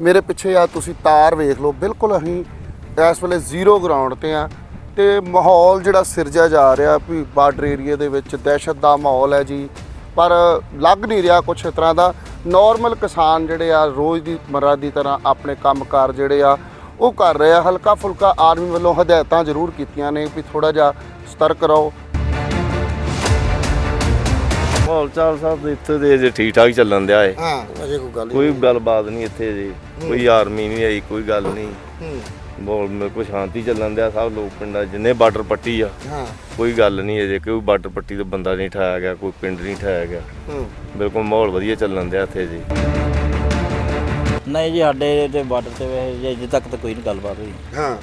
ਮੇਰੇ ਪਿੱਛੇ ਆ, ਤੁਸੀਂ ਤਾਰ ਵੇਖ ਲਓ, ਬਿਲਕੁਲ ਅਸੀਂ ਇਸ ਵੇਲੇ ਜ਼ੀਰੋ ਗਰਾਊਂਡ ਤੇ ਆ। ਤੇ ਮਾਹੌਲ ਜਿਹੜਾ ਸਿਰਜਿਆ ਜਾ ਰਿਹਾ ਵੀ ਬਾਰਡਰ ਏਰੀਆ ਦੇ ਵਿੱਚ, ਦਹਿਸ਼ਤ ਦਾ ਮਾਹੌਲ ਹੈ ਜੀ। ਪਰ ਲੱਗ ਨਹੀਂ ਰਿਹਾ ਕੁਛ ਇਸ ਤਰ੍ਹਾਂ ਦਾ। ਨਾਰਮਲ ਕਿਸਾਨ ਜਿਹੜੇ ਆ, ਰੋਜ਼ ਦੀ ਮਰਰਾ ਦੀ ਤਰ੍ਹਾਂ ਆਪਣੇ ਕੰਮਕਾਰ ਜਿਹੜੇ ਆ, ਉਹ ਕਰ ਰਹੇ ਆ। ਹਲਕਾ ਫੁਲਕਾ ਆਰਮੀ ਵੱਲੋਂ ਹਦਾਇਤਾਂ ਜ਼ਰੂਰ ਕੀਤੀਆਂ ਨੇ ਵੀ ਥੋੜਾ ਜਿਹਾ ਸਤਰਕ ਰਹੋ। ਮਾਹੌਲ ਚਾਲ ਸਭ ਇੱਥੇ ਦੇ ਜੇ ਠੀਕ ਠਾਕ ਚੱਲਣ ਦਿਆ ਏ। ਹਾਂ ਅਜੇ ਕੋਈ ਗੱਲ ਕੋਈ ਗੱਲਬਾਤ ਨਹੀਂ ਇੱਥੇ ਜੀ ਕੋਈ ਆਰਮੀ ਨਹੀਂ ਆਈ ਕੋਈ ਗੱਲ ਨਹੀਂ। ਹੂੰ। ਮਾਹੌਲ ਮੇ ਕੋਈ ਸ਼ਾਂਤੀ ਚੱਲਣ ਦਿਆ ਸਭ ਲੋਕ ਪਿੰਡਾਂ ਜਿੰਨੇ ਬਾਰਡਰ ਪੱਟੀ ਆ ਹਾਂ। ਕੋਈ ਗੱਲ ਨਹੀਂ ਅਜੇ ਕੋਈ ਬਾਰਡਰ ਪੱਟੀ ਤੋਂ ਬੰਦਾ ਨਹੀਂ ਠਾਇਆ ਗਿਆ ਕੋਈ ਪਿੰਡ ਨਹੀਂ ਠਾਇਆ ਗਿਆ। ਹੂੰ। ਬਿਲਕੁਲ ਮਾਹੌਲ ਵਧੀਆ ਚੱਲਣ ਦਿਆ ਇੱਥੇ ਜੀ ਨਹੀਂ ਜੀ ਸਾਡੇ ਤੇ ਬਾਰਡਰ ਤੇ ਵੈਸੇ ਜੀ ਅਜੇ ਤੱਕ ਤਾਂ ਕੋਈ ਨਹੀਂ ਗੱਲਬਾਤ ਹੋਈ। ਹਾਂ।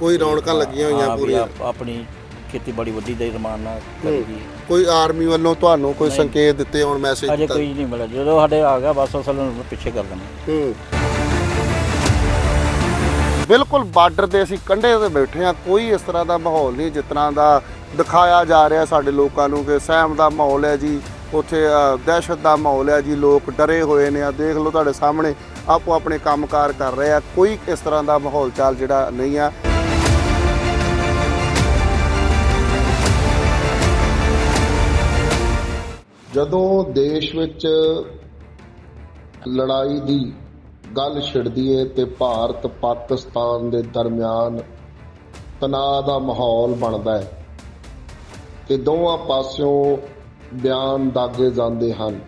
ਕੋਈ ਰੌਣਕਾਂ ਲੱਗੀਆਂ ਹੋਈਆਂ ਹਾਂ, ਵੀ ਪੂਰੀਆਂ। ਆਪ- ਆਪਣੀ ਖੇਤੀਬਾੜੀ ਵੱਡੀ ਦੇ ਰਮਾਨ ਨਾਲ ਕਰੀ ਦੀ ਕੋਈ ਆਰਮੀ ਵੱਲੋਂ ਤੁਹਾਨੂੰ ਕੋਈ ਸੰਕੇਤ ਦਿੱਤੇ ਹੋਣ ਮੈਸੇਜ ਅਜੇ ਕੋਈ ਨਹੀਂ ਮਿਲਿਆ। ਜਦੋਂ ਸਾਡੇ ਆ ਗਿਆ ਬਸ ਅਸਲ ਨੂੰ ਪਿੱਛੇ ਕਰ ਦਿੰਦੇ ਹੂੰ। ਬਿਲਕੁਲ ਬਾਰਡਰ ਤੇ ਅਸੀਂ ਕੰਢੇ ਤੇ ਬੈਠੇ ਆ ਕੋਈ ਇਸ ਤਰ੍ਹਾਂ ਦਾ ਮਾਹੌਲ ਨਹੀਂ ਜਿਸ ਤਰ੍ਹਾਂ ਦਾ ਦਿਖਾਇਆ ਜਾ ਰਿਹਾ ਸਾਡੇ ਲੋਕਾਂ ਨੂੰ ਕਿ ਸਹਿਮ ਦਾ ਮਾਹੌਲ ਹੈ ਜੀ। ਉੱਥੇ ਅ, ਦਹਿਸ਼ਤ ਦਾ ਮਾਹੌਲ ਹੈ ਜੀ। ਲੋਕ ਡਰੇ ਹੋਏ ਨੇ। ਆ ਦੇਖ ਲਓ ਤੁਹਾਡੇ ਸਾਹਮਣੇ। ਆਪੋ ਆਪਣੇ ਕੰਮਕਾਰ ਕਰ ਰਹੇ ਆ। ਕੋਈ ਇਸ ਤਰ੍ਹਾਂ ਦਾ ਮਾਹੌਲ ਚਾਲ ਜਿਹੜਾ ਨਹੀਂ ਆ। ਜਦੋਂ ਦੇਸ਼ ਵਿੱਚ ਲੜਾਈ ਦੀ ਗੱਲ ਛਿੜਦੀ ਏ ਤੇ ਭਾਰਤ ਪਾਕਿਸਤਾਨ ਦੇ ਦਰਮਿਆਨ ਤਣਾਅ ਦਾ ਮਾਹੌਲ ਬਣਦਾ ਹੈ ਤੇ ਦੋਵਾਂ ਪਾਸਿਓਂ ਬਿਆਨ ਦਾਗੇ ਜਾਂਦੇ ਹਨ।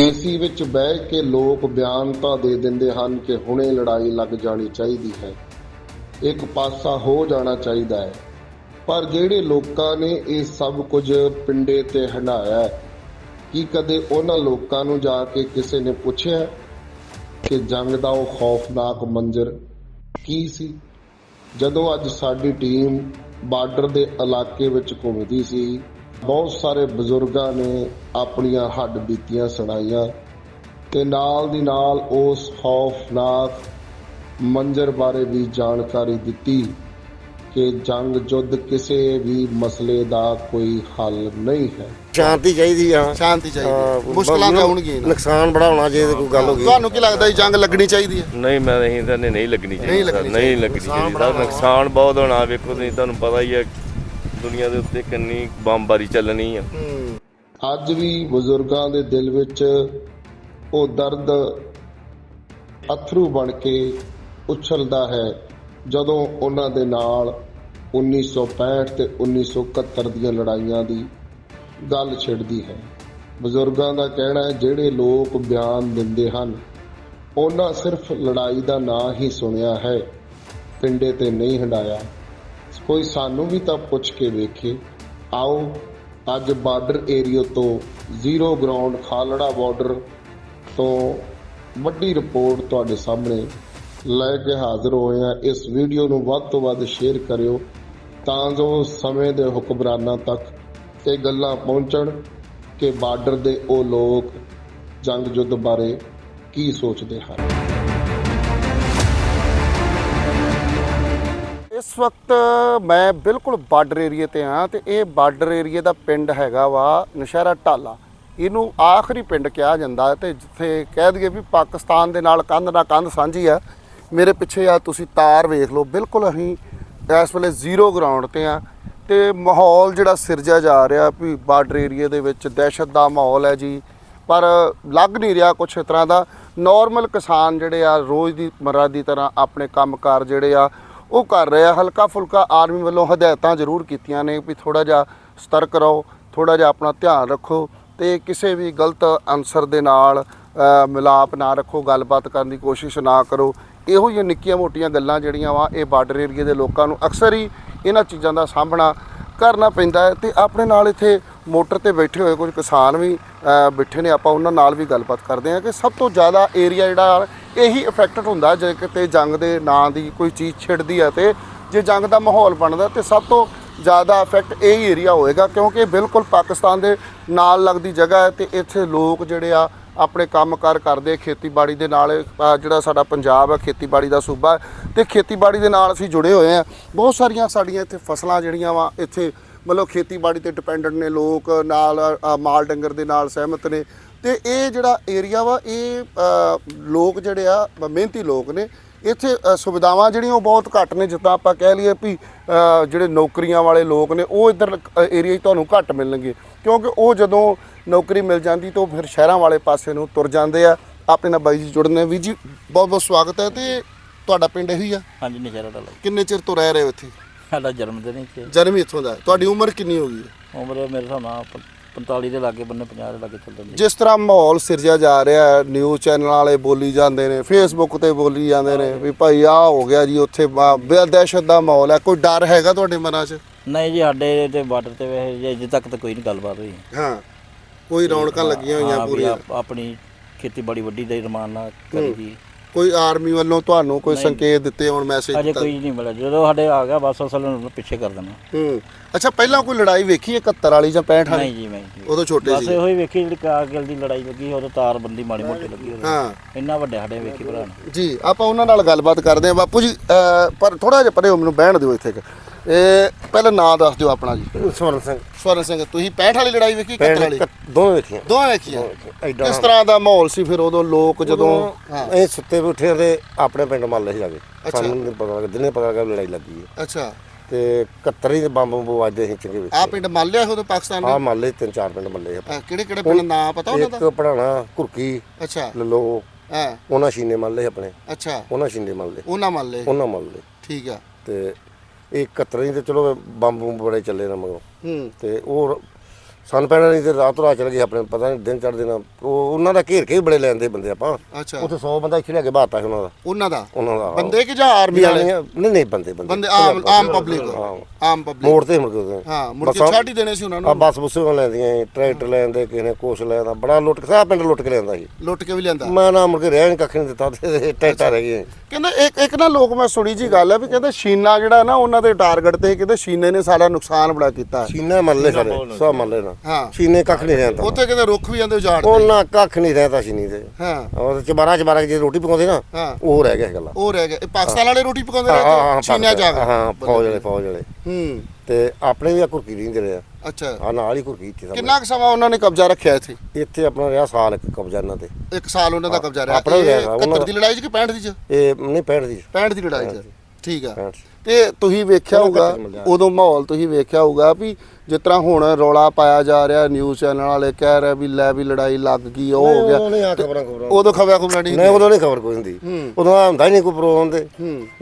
ਏਸੀ ਵਿੱਚ ਬਹਿ ਕੇ ਲੋਕ ਬਿਆਨ ਤਾਂ ਦੇ ਦਿੰਦੇ ਹਨ ਕਿ ਹੁਣੇ ਲੜਾਈ ਲੱਗ ਜਾਣੀ ਚਾਹੀਦੀ ਹੈ। ਇੱਕ ਪਾਸਾ ਹੋ ਜਾਣਾ ਚਾਹੀਦਾ ਹੈ। ਪਰ ਜਿਹੜੇ ਲੋਕਾਂ ਨੇ ਇਹ ਸਭ ਕੁਝ ਪਿੰਡੇ ਤੇ ਹੰਡਾਇਆ ਕੀ ਕਦੇ ਉਹਨਾਂ ਲੋਕਾਂ ਨੂੰ ਜਾ ਕੇ ਕਿਸੇ ਨੇ ਪੁੱਛਿਆ ਕਿ ਜੰਗ ਦਾ ਉਹ ਖੌਫਨਾਕ ਮੰਜ਼ਰ ਕੀ ਸੀ? ਜਦੋਂ ਅੱਜ ਸਾਡੀ ਟੀਮ ਬਾਰਡਰ ਦੇ ਇਲਾਕੇ ਵਿੱਚ ਘੁੰਮਦੀ ਸੀ, ਬਹੁਤ ਸਾਰੇ ਬਜ਼ੁਰਗਾਂ ਨੇ ਆਪਣੀਆਂ ਹੱਡ ਬੀਤੀਆਂ ਸੁਣਾਈਆਂ ਤੇ ਨਾਲ ਦੀ ਨਾਲ ਉਸ ਖੌਫਨਾਕ ਮੰਜ਼ਰ ਬਾਰੇ ਵੀ ਜਾਣਕਾਰੀ ਦਿੱਤੀ। ਕਿ ਜੰਗ ਜੁੱਧ ਕਿਸੇ ਵੀ ਮਸਲੇ ਦਾ ਕੋਈ ਹੱਲ ਨਹੀਂ ਹੈ। ਸ਼ਾਂਤੀ ਚਾਹੀਦੀ ਆ। ਸ਼ਾਂਤੀ ਹਾਂ, ਚਾਹੀਦੀ ਮੁਸ਼ਕਲਾਂ ਆਉਣਗੀਆਂ। ਨੁਕਸਾਨ ਬੜਾ ਹੋਣਾ ਜੇ ਕੋਈ ਗੱਲ ਹੋ ਗਈ। ਤੁਹਾਨੂੰ ਕੀ ਲੱਗਦਾ ਜੀ ਜੰਗ ਲੱਗਣੀ ਚਾਹੀਦੀ ਹੈ ਨਹੀਂ ਮੈਂ ਨਹੀਂ ਤਾਂ ਨਹੀਂ ਲੱਗਣੀ ਚਾਹੀਦੀ ਨਹੀਂ ਲੱਗਣੀ ਚਾਹੀਦੀ। ਨੁਕਸਾਨ ਬਹੁਤ ਹੋਣਾ ਵੇਖੋ ਤੁਸੀਂ ਤੁਹਾਨੂੰ ਪਤਾ ਹੀ ਹੈ ਦੁਨੀਆ ਦੇ ਉੱਤੇ ਕਿੰਨੀ ਬੰਬਾਰੀ ਚੱਲਣੀ ਆ। ਅੱਜ ਵੀ ਬਜ਼ੁਰਗਾਂ ਦੇ ਦਿਲ ਵਿੱਚ ਉਹ ਦਰਦ ਅਥਰੂ ਬਣ ਕੇ ਉਛਲਦਾ ਹੈ। ਜਦੋਂ ਉਹਨਾਂ ਦੇ ਨਾਲ 1965 ਤੇ 1971 ਦੀਆਂ ਲੜਾਈਆਂ ਦੀ ਗੱਲ ਛਿੜਦੀ ਹੈ। ਬਜ਼ੁਰਗਾਂ ਦਾ ਕਹਿਣਾ ਹੈ, ਜਿਹੜੇ ਲੋਕ ਬਿਆਨ ਦਿੰਦੇ ਹਨ, ਉਹਨਾਂ ਸਿਰਫ ਲੜਾਈ ਦਾ ਨਾਂ ਹੀ ਸੁਣਿਆ ਹੈ, ਪਿੰਡੇ ਤੇ ਨਹੀਂ ਹੰਡਾਇਆ। ਕੋਈ ਸਾਨੂੰ ਵੀ ਤਾਂ ਪੁੱਛ ਕੇ ਵੇਖੇ, ਆਓ, ਅੱਜ ਬਾਰਡਰ ਏਰੀਆ ਤੋਂ ਜ਼ੀਰੋ ਗਰਾਊਂਡ ਖਾਲੜਾ ਬਾਰਡਰ ਤੋਂ ਵੱਡੀ ਰਿਪੋਰਟ ਤੁਹਾਡੇ ਸਾਹਮਣੇ ਲੈ ਕੇ ਹਾਜ਼ਰ ਹੋਏ ਹਾਂ ਇਸ ਵੀਡੀਓ ਨੂੰ ਵੱਧ ਤੋਂ ਵੱਧ ਸ਼ੇਅਰ ਕਰਿਓ ਤਾਂ ਜੋ ਸਮੇਂ ਦੇ ਹੁਕਮਰਾਨਾਂ ਤੱਕ ਇਹ ਗੱਲਾਂ ਪਹੁੰਚਣ ਕਿ ਬਾਰਡਰ ਦੇ ਉਹ ਲੋਕ ਜੰਗ ਯੁੱਧ ਬਾਰੇ ਕੀ ਸੋਚਦੇ ਹਨ। ਇਸ ਵਕਤ ਮੈਂ ਬਿਲਕੁਲ ਬਾਰਡਰ ਏਰੀਏ ਤੇ ਹਾਂ ਤੇ ਇਹ ਬਾਰਡਰ ਏਰੀਏ ਦਾ ਪਿੰਡ ਹੈਗਾ ਵਾ ਨਸ਼ਹਿਰਾ ਢਾਲਾ। ਇਹਨੂੰ ਆਖਰੀ ਪਿੰਡ ਕਿਹਾ ਜਾਂਦਾ ਹੈ ਤੇ ਜਿੱਥੇ ਕਹਿ ਦਈਏ ਵੀ ਪਾਕਿਸਤਾਨ ਦੇ ਨਾਲ ਕੰਧ ਨਾਲ ਕੰਧ ਸਾਂਝੀ ਆ। ਮੇਰੇ ਪਿੱਛੇ ਆ, ਤੁਸੀਂ ਤਾਰ ਵੇਖ ਲਓ, ਬਿਲਕੁਲ ਅਸੀਂ ਇਸ ਵੇਲੇ ਜ਼ੀਰੋ ਗਰਾਊਂਡ ਤੇ ਆ। ਤੇ ਮਾਹੌਲ ਜਿਹੜਾ ਸਿਰਜਿਆ ਜਾ ਰਿਹਾ ਵੀ ਬਾਰਡਰ ਏਰੀਆ ਦੇ ਵਿੱਚ, ਦਹਿਸ਼ਤ ਦਾ ਮਾਹੌਲ ਹੈ ਜੀ। ਪਰ ਲੱਗ ਨਹੀਂ ਰਿਹਾ ਕੁਛ ਇਸ ਤਰ੍ਹਾਂ ਦਾ। ਨਾਰਮਲ ਕਿਸਾਨ ਜਿਹੜੇ ਆ, ਰੋਜ਼ ਦੀ ਮਰਰਾ ਦੀ ਤਰ੍ਹਾਂ ਆਪਣੇ ਕੰਮਕਾਰ ਜਿਹੜੇ ਆ, ਉਹ ਕਰ ਰਹੇ ਆ। ਹਲਕਾ ਫੁਲਕਾ ਆਰਮੀ ਵੱਲੋਂ ਹਦਾਇਤਾਂ ਜ਼ਰੂਰ ਕੀਤੀਆਂ ਨੇ ਵੀ ਥੋੜਾ ਜਿਹਾ ਸਤਰਕ ਰਹੋ ਥੋੜਾ ਜਿਹਾ ਆਪਣਾ ਧਿਆਨ ਰੱਖੋ ਤੇ ਕਿਸੇ ਵੀ ਗਲਤ ਅਨਸਰ ਦੇ ਨਾਲ ਮਿਲਾਪ ਨਾ ਰੱਖੋ, ਗੱਲਬਾਤ ਕਰਨ ਦੀ ਕੋਸ਼ਿਸ਼ ਨਾ ਕਰੋ। ਇਹੋ ਜਿਹੀਆਂ ਨਿੱਕੀਆਂ ਮੋਟੀਆਂ ਗੱਲਾਂ ਜਿਹੜੀਆਂ ਵਾ, ਇਹ ਬਾਰਡਰ ਏਰੀਆ ਦੇ ਲੋਕਾਂ ਨੂੰ ਅਕਸਰ ਹੀ ਇਹਨਾਂ ਚੀਜ਼ਾਂ ਦਾ ਸਾਹਮਣਾ ਕਰਨਾ ਪੈਂਦਾ ਹੈ ਤੇ ਆਪਣੇ ਨਾਲ ਇੱਥੇ ਮੋਟਰ ਤੇ ਬੈਠੇ ਹੋਏ ਕੁਝ ਕਿਸਾਨ ਵੀ ਬੈਠੇ ਨੇ, ਆਪਾਂ ਉਹਨਾਂ ਨਾਲ ਵੀ ਗੱਲਬਾਤ ਕਰਦੇ ਹਾਂ ਕਿ ਸਭ ਤੋਂ ਜ਼ਿਆਦਾ ਏਰੀਆ ਜਿਹੜਾ ਇਹੀ ਇਫੈਕਟਡ ਹੁੰਦਾ ਜੇ ਕਿਤੇ ਜੰਗ ਦੇ ਨਾਂ ਦੀ ਕੋਈ ਚੀਜ਼ ਛਿੜਦੀ ਹੈ ਤੇ ਜੇ ਜੰਗ ਦਾ ਮਾਹੌਲ ਬਣਦਾ ਤੇ ਸਭ ਤੋਂ ਜ਼ਿਆਦਾ ਇਫੈਕਟ ਇਹ ਏਰੀਆ ਹੋਏਗਾ ਕਿਉਂਕਿ ਇਹ ਬਿਲਕੁਲ ਪਾਕਿਸਤਾਨ ਦੇ ਨਾਲ ਲੱਗਦੀ ਜਗ੍ਹਾ ਹੈ ਤੇ ਇੱਥੇ ਲੋਕ ਜਿਹੜੇ ਆ ਆਪਣੇ ਕੰਮਕਾਰ ਕਰਦੇ ਖੇਤੀਬਾੜੀ ਦੇ ਨਾਲ ਜਿਹੜਾ ਸਾਡਾ ਪੰਜਾਬ ਹੈ ਖੇਤੀਬਾੜੀ ਦਾ ਸੂਬਾ ਹੈ ਤੇ ਖੇਤੀਬਾੜੀ ਦੇ ਨਾਲ ਅਸੀਂ ਜੁੜੇ ਹੋਏ ਆ। ਬਹੁਤ ਸਾਰੀਆਂ ਸਾਡੀਆਂ ਇੱਥੇ ਫਸਲਾਂ ਜਿਹੜੀਆਂ ਵਾ, ਇੱਥੇ ਮਤਲਬ ਖੇਤੀਬਾੜੀ ਤੇ ਡਿਪੈਂਡੈਂਟ ਨੇ ਲੋਕ, ਨਾਲ ਮਾਲ ਡੰਗਰ ਦੇ ਨਾਲ ਸਹਿਮਤ ਨੇ। ਤੇ ਇਹ ਜਿਹੜਾ ਏਰੀਆ ਵਾ, ਇਹ ਲੋਕ ਜਿਹੜੇ ਆ ਮਿਹਨਤੀ ਲੋਕ ਨੇ। ਇੱਥੇ ਅ, ਸੁਵਿਧਾਵਾਂ ਜਿਹੜੀਆਂ ਉਹ ਬਹੁਤ ਘੱਟ ਨੇ ਜਿੱਦਾਂ ਆਪਾਂ ਕਹਿ ਲਈਏ ਵੀ ਅ, ਜਿਹੜੇ ਨੌਕਰੀਆਂ ਵਾਲੇ ਲੋਕ ਨੇ ਉਹ ਇੱਧਰ ਏਰੀਆ 'ਚ ਤੁਹਾਨੂੰ ਘੱਟ ਮਿਲਣਗੇ। ਕਿਉਂਕਿ ਉਹ ਜਦੋਂ ਨੌਕਰੀ ਮਿਲ ਜਾਂਦੀ ਤਾਂ ਉਹ ਫਿਰ ਸ਼ਹਿਰਾਂ ਵਾਲੇ ਪਾਸੇ ਨੂੰ ਤੁਰ ਜਾਂਦੇ ਆ। ਆਪਣੇ ਨਾਲ ਬਾਈ ਜੀ ਜੁੜਨੇ ਵੀ ਜੀ ਬਹੁਤ ਬਹੁਤ ਸਵਾਗਤ ਹੈ ਤੇ ਤੁਹਾਡਾ ਪਿੰਡ ਇਹੀ ਆ? ਹਾਂਜੀ ਨਸ਼ਹਿਰਾ ਟਾਲਾ ਕਿੰਨੇ ਚਿਰ ਤੋਂ ਰਹਿ ਰਹੇ ਹੋ ਇੱਥੇ? ਸਾਡਾ ਜਨਮ ਦਿਨ ਇੱਥੇ। ਜਨਮ ਹੀ ਇੱਥੋਂ ਦਾ। ਹੈ। ਤੁਹਾਡੀ ਉਮਰ ਕਿੰਨੀ ਹੋ ਗਈ ਹੈ? ਉਮਰ ਮੇਰੇ ਹਿਸਾਬ ਨਾਲ ਪ- 45 ਦੇ ਲਾਗੇ ਬੰਨੇ 50 ਦੇ ਲਾਗੇ ਚੱਲ ਜਾਂਦੀ ਜਿਸ ਤਰ੍ਹਾਂ ਮਾਹੌਲ ਸਿਰਜਿਆ ਜਾ ਰਿਹਾ ਹੈ ਨਿਊਜ਼ ਚੈਨਲ ਵਾਲੇ ਬੋਲੀ ਜਾਂਦੇ ਨੇ ਫੇਸਬੁੱਕ ਤੇ ਬੋਲੀ ਜਾਂਦੇ ਨੇ ਵੀ ਭਾਈ ਆਹ ਹੋ ਗਿਆ ਜੀ ਉੱਥੇ ਬ- ਬੇ- ਦਹਿਸ਼ਤ ਦਾ ਮਾਹੌਲ ਹੈ। ਕੋਈ ਡਰ ਹੈਗਾ ਤੁਹਾਡੇ ਮਨਾਂ 'ਚ? ਨਹੀਂ ਜੀ ਸਾਡੇ ਤੇ ਬਾਰਡਰ ਤੇ ਵੈਸੇ ਜੇ ਅਜੇ ਤੱਕ ਤਾਂ ਕੋਈ ਨਹੀਂ ਗੱਲਬਾਤ ਹੋਈ। ਹਾਂ ਕੋਈ ਰੌਣਕਾਂ ਲੱਗੀਆਂ ਹੋਈਆਂ ਹਾਂ, ਵੀ ਪੂਰੀਆਂ? ਆਪ- ਆਪਣੀ ਖੇਤੀਬਾੜੀ ਵੱਡੀ ਦਾ ਰਮਾਨ ਨਾਲ ਕਰੀ ਦੀ। ਕੋਈ ਆਰਮੀ ਵੱਲੋਂ ਤੁਹਾਨੂੰ ਕੋਈ ਸੰਕੇਤ ਦਿੱਤੇ ਹੋਣ ਮੈਸੇਜ ਅਜੇ ਕੋਈ ਨਹੀਂ ਮਿਲਿਆ। ਜਦੋਂ ਸਾਡੇ ਆ ਗਿਆ ਬਸ ਅਸਲ ਨੂੰ ਪਿੱਛੇ ਕਰ ਦੇਣਾ। ਹੂੰ। ਅੱਛਾ ਪਹਿਲਾਂ ਕੋਈ ਲੜਾਈ ਵੇਖੀ ਹੈ 71 ਵਾਲੀ ਜਾਂ 65 ਵਾਲੀ? ਨਹੀਂ ਜੀ ਮੈਂ ਜੀ। ਉਦੋਂ ਛੋਟੇ ਬਸ ਸੀ। ਇਹੋ ਹੀ ਵੇਖੀ ਜਿਹੜੀ ਕਾਰਗਿਲ ਦੀ ਲੜਾਈ ਲੱਗੀ ਉਦੋਂ ਤਾਰਬੰਦੀ ਮਾੜੀ ਮੋਟੀ ਲੱਗੀ ਹਾਂ। ਇੰਨਾ ਵੱਡੇ ਸਾਡੇ ਵੇਖੀ ਭਰਾ ਨੇ। ਜੀ ਆਪਾਂ ਉਹਨਾਂ ਨਾਲ ਗੱਲਬਾਤ ਕਰਦੇ ਹਾਂ। ਬਾਪੂ ਜੀ ਪਰ ਥੋੜਾ ਜਿਹਾ ਪਰੇ ਮੈਨੂੰ ਬਹਿਣ ਦਿਓ ਇੱਥੇ। ਇਹ ਪਹਿਲਾਂ ਨਾਂ ਦੱਸ ਦਿਓ ਆਪਣਾ ਜੀ। ਸਵਰਨ ਸਿੰਘ। ਸਵਰਨ ਸਿੰਘ ਤੁਸੀਂ 65 ਵਾਲੀ ਲੜਾਈ ਵੇਖੀ 71 ਵਾਲੀ? ਦੋਵੇਂ ਵੇਖੀਆਂ। ਦੋਵਾਂ ਵੇਖੀਆਂ? ਐਡਾ ਕਿਸ ਤਰ੍ਹਾਂ ਦਾ ਮਾਹੌਲ ਸੀ ਫਿਰ ਉਦੋਂ ਲੋਕ ਜਦੋਂ ਹਾਂ। ਇਹ ਸੁੱਤੇ ਉੱਠੇ ਤੇ ਆਪਣੇ ਪਿੰਡ ਮੰਨ ਲਏ ਸੀ ਜਾ ਕੇ ਅੱਛਾ। ਸਾਨੂੰ ਨਹੀਂ ਪਤਾ ਲੱਗਾ ਦਿਨੇ ਪਤਾ ਲੱਗਾ ਲੜਾਈ ਲੱਗੀ ਹੈ। ਅੱਛਾ। ਤੇ 71 ਹੀ ਦੇ ਬੰਬ ਬੰਬ ਵੱਜਦੇ ਸੀ ਚੰਗੇ ਵਿੱਚ। ਆ ਪਿੰਡ ਮੰਨ ਲਿਆ ਉਦੋਂ ਪਾਕਿਸਤਾਨ ਆ ਨੇ ਮੰਨ ਲਏ ਤਿੰਨ ਚਾਰ ਪਿੰਡ ਮੱਲੇ ਕਿਹੜੇ ਕਿਹੜੇ ਪਿੰਡ ਨਾਂ ਪਤਾ ਉਹਨਾਂ ਇੱਕ ਦਾ ਪੜਾਣਾ ਕੁਰਕੀ ਅੱਛਾ। ਲੱਲੋ। ਹਾਂ। ਉਹਨਾਂ ਸ਼ੀਨੇ ਮੰਨ ਲਏ ਆਪਣੇ। ਅੱਛਾ। ਉਹਨਾਂ ਸ਼ੀਨੇ ਮੰਨ ਲਏ ਉਹਨਾਂ ਮੰਨ ਲਏ ਉਹਨਾਂ ਮੰਨ ਲਏ ਠੀਕ ਆ। ਤੇ ਇਹ 71 ਹੀ ਤੇ ਚਲੋ ਬੰਬ ਬੰਬ ਬੜੇ ਚੱਲੇ ਨਾ ਮਗਰੋਂ। ਹੂੰ। ਤੇ ਉਹ ਸਨ ਪੈਣਾ ਨਹੀਂ ਤੇ ਰਾਤ ਰਾਤ ਚਲ ਗਏ ਆਪਣੇ ਪਤਾ ਨਹੀਂ ਦਿਨ ਚੜ ਦੇਣਾ ਉਹ ਉਹਨਾਂ ਦਾ ਘੇਰ ਕੇ ਵੀ ਬੜੇ ਲੈਂਦੇ ਬੰਦੇ ਆਪਾਂ। ਅੱਛਾ। ਉੱਥੇ 100 ਬੰਦਾ ਇੱਥੇ ਲਿਆ ਕੇ ਬਾਤਾ ਸੀ ਉਹਨਾਂ ਦਾ। ਉਹਨਾਂ ਦਾ? ਉਹਨਾਂ ਦਾ ਬੰਦੇ ਕਿ ਜਾਂ ਆਰਮੀ ਵਾਲੇ? ਨਹੀਂ ਨਹੀਂ ਬੰਦੇ ਬੰਦੇ। ਬੰਦੇ ਆਮ ਆਮ ਪਬਲਿਕ ਹਾਂ। ਆਮ ਪਬਲਿਕ ਮੋੜ ਤੇ ਮੁੜ। ਹਾਂ ਮੁੜ ਕੇ ਬੱਸਾਂ- ਛੱਡ ਹੀ ਦੇਣੇ ਸੀ ਉਹਨਾਂ ਆ ਨੂੰ ਬੱਸ ਬੁੱਸਾਂ ਲੈਂਦੀਆਂ ਸੀ, ਟਰੈਕਟਰ ਲੈਂਦੇ ਕਿਸੇ ਨੇ ਕੁਛ ਲੈਂਦਾ ਬੜਾ ਲੁੱਟ ਕੇ ਸਾਰਾ ਪਿੰਡ ਲੁੱਟ ਕੇ ਲੈਂਦਾ ਸੀ ਲੁੱਟ ਕੇ ਵੀ ਲਿਆਂਦਾ? ਮੈਂ ਨਾ ਮੁੜ ਕੇ ਰਹਿ ਨਹੀਂ ਕੱਖ ਨਹੀਂ ਦਿੱਤਾ ਤੇ ਟੈਟਾ ਰਹਿ ਗਏ ਕਹਿੰਦੇ ਇੱਕ ਇੱਕ ਨਾ ਲੋਕ ਮੈਂ ਸੁਣੀ ਜੀ ਗੱਲ ਹੈ ਵੀ ਕਹਿੰਦੇ ਸ਼ੀਨਾ ਜਿਹੜਾ ਨਾ ਉਹਨਾਂ ਦੇ ਟਾਰਗੇਟ ਤੇ ਕਹਿੰਦੇ ਸ਼ੀਨੇ ਨੇ ਸਾਡਾ ਨੁਕਸਾਨ ਬੜਾ ਕੀਤਾ ਸੀਨੇ ਮੰਨ ਲੈ ਸਾਰੇ ਸਭ ਮੰਨ ਲੈਣਾ ਹਾਂ। ਸੀਨੇ ਕੱਖ ਨਹੀਂ ਰਹਿੰਦਾ। ਉੱਥੇ ਕਹਿੰਦੇ ਰੁੱਖ ਵੀ ਜਾਂਦੇ ਉਜਾੜ ਉਹਨਾਂ ਕੱਖ ਨਹੀਂ ਰਹਿੰਦਾ ਸੀਨੀ ਤੇ ਹਾਂ। ਉਹ ਚਬਾਰਾ ਚਬਾਰਾ ਜੇ ਰੋਟੀ ਪਕਾਉਂਦੇ ਨਾ ਉਹ ਰਹਿ ਗਿਆ ਇਹ ਗੱਲਾਂ। ਉਹ ਰਹਿ ਇਹ ਪਾਕਿਸਤਾਨ ਵਾਲੇ ਰੋਟੀ ਪਕਾਉਂਦੇ ਰਹੇ ਸ਼ੀਨਾ ਜਾ ਕੇ ਹਾਂ ਫੌਜ ਵਾਲੇ ਫੌਜ ਵਾਲੇ। ਹੂੰ। ਤੇ ਆਪਣੇ ਵੀ ਆ ਕੁਰਕੀ ਰਹਿੰਦੇ ਰਹੇ ਆ। ਅੱਛਾ। ਆਹ ਨਾਲ ਹੀ ਕੁਰਕੀ ਇੱਥੇ ਕਿੰਨਾ ਕੁ ਸਮਾਂ ਉਹਨਾਂ ਨੇ ਕਬਜ਼ਾ ਰੱਖਿਆ ਇੱਥੇ। ਇੱਥੇ ਆਪਣਾ ਰਿਹਾ ਸਾਲ ਇੱਕ ਕਬਜ਼ਾ ਇਹਨਾਂ ਤੇ। ਇੱਕ ਸਾਲ ਉਹਨਾਂ ਦਾ ਕਬਜ਼ਾ ਰਿਹਾ। ਆਪਣਾ ਰਿਹਾ ਉਹਨਾਂ 71 ਦਾ। ਲੜਾਈ 'ਚ ਕਿ 65 ਦੀ 'ਚ? ਇਹ ਨਹੀਂ 65 ਦੀ 65 ਦੀ ਲੜਾਈ 'ਚ। ਠੀਕ ਆ। 65 ਤੇ ਤੁਸੀਂ ਵੇਖਿਆ ਹੋਊਗਾ। ਉਦੋਂ ਮਾਹੌਲ ਤੁਸੀਂ ਵੇਖਿਆ ਹੋਊਗਾ ਵੀ ਜਿਸ ਤਰ੍ਹਾਂ ਹੁਣ ਰੌਲਾ ਪਾਇਆ ਜਾ ਰਿਹਾ ਨਿਊਜ਼ ਚੈਨਲ ਵਾਲੇ ਕਹਿ ਰਹੇ ਵੀ ਲੈ ਵੀ ਲੜਾਈ ਲੱਗ ਗਈ ਉਹ ਹੋ ਗਿਆ। ਉਦੋਂ ਖਬਰਾਂ ਖਬਰਾਂ। ਨਹੀਂ ਨਹੀਂ ਉਦੋਂ ਨਹੀਂ ਖਬਰ ਕੋਈ ਹੁੰਦੀ। ਉਦੋਂ ਆ ਹੁੰਦਾ ਹੀ ਨਹੀਂ ਕੋਈ ਪ੍ਰੋਗਰਾਮ ਦੇ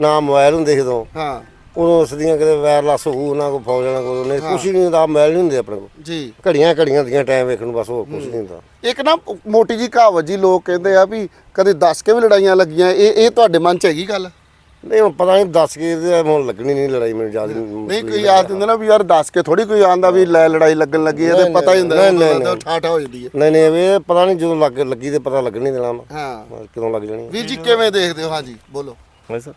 ਨਾ ਮੋਬਾਈਲ ਹੁੰਦੇ ਸੀ ਉਦੋਂ। ਹਾਂ। ਉਦੋਂ ਸਦੀਆਂ ਕਿਤੇ ਵਾਇਰਲੈਸ ਹੋਊ ਉਹਨਾਂ ਕੋ ਫੌਜ ਵਾਲਾ ਕੋਲ ਨਹੀਂ ਕੁਛ ਨਹੀਂ ਹੁੰਦਾ ਮੋਬਾਈਲ ਨਹੀਂ ਹੁੰਦੇ ਆਪਣੇ ਕੋਲ। ਜੀ। ਘੜੀਆਂ ਘੜੀਆਂ ਦੀਆਂ ਟਾਈਮ ਵੇਖਣ ਨੂੰ ਬਸ ਹੋਰ ਕੁਛ ਨਹੀਂ ਹੁੰਦਾ। ਇੱਕ ਨਾ ਮੋਟੀ ਜੀ ਕਹਾਵਤ ਜੀ ਲੋਕ ਕਹਿੰਦੇ ਆ ਵੀ ਕਦੇ ਦੱਸ ਕੇ ਵੀ ਲੜਾਈਆਂ ਲੱਗੀਆਂ ਇਹ ਇਹ ਤੁਹਾਡੇ ਮਨ 'ਚ ਹੈਗੀ ਗੱਲ? ਨਹੀਂ ਹੁਣ ਪਤਾ ਨਹੀਂ ਦੱਸ ਕੇ ਇਹਦੇ ਹੁਣ ਲੱਗਣੀ ਨਹੀਂ ਲੜਾਈ ਮੈਨੂੰ ਜ਼ਿਆਦਾ ਨਹੀਂ ਕੋਈ ਯਾਦ ਦਿੰਦਾ ਨਾ ਵੀ ਯਾਰ ਦੱਸ ਕੇ ਥੋੜੀ ਕੋਈ ਆਂਦਾ ਵੀ ਲੈ ਲੜਾਈ ਲੱਗਣ ਲੱਗੀ ਹੈ ਤੇ ਪਤਾ ਹੀ ਹੁੰਦਾ ਨਹੀਂ, ਨਹੀਂ, ਉਦੋਂ ਨਹੀਂ। ਠਾਠਾ ਹੋ ਜਾਂਦੀ ਹੈ। ਨਹੀਂ ਨਹੀਂ ਇਹ ਪਤਾ ਨਹੀਂ ਜਦੋਂ ਲੱਗ ਲੱਗੀ ਤੇ ਪਤਾ ਲੱਗਣ ਨਹੀਂ ਦੇਣਾ ਮੈਂ ਹਾਂ। ਕਦੋਂ ਲੱਗ ਜਾਣੀ ਵੀਰ ਜੀ ਕਿਵੇਂ ਦੇਖਦੇ ਹੋ? ਹਾਂਜੀ ਬੋਲੋ। ਹਾਂ ਸਰ।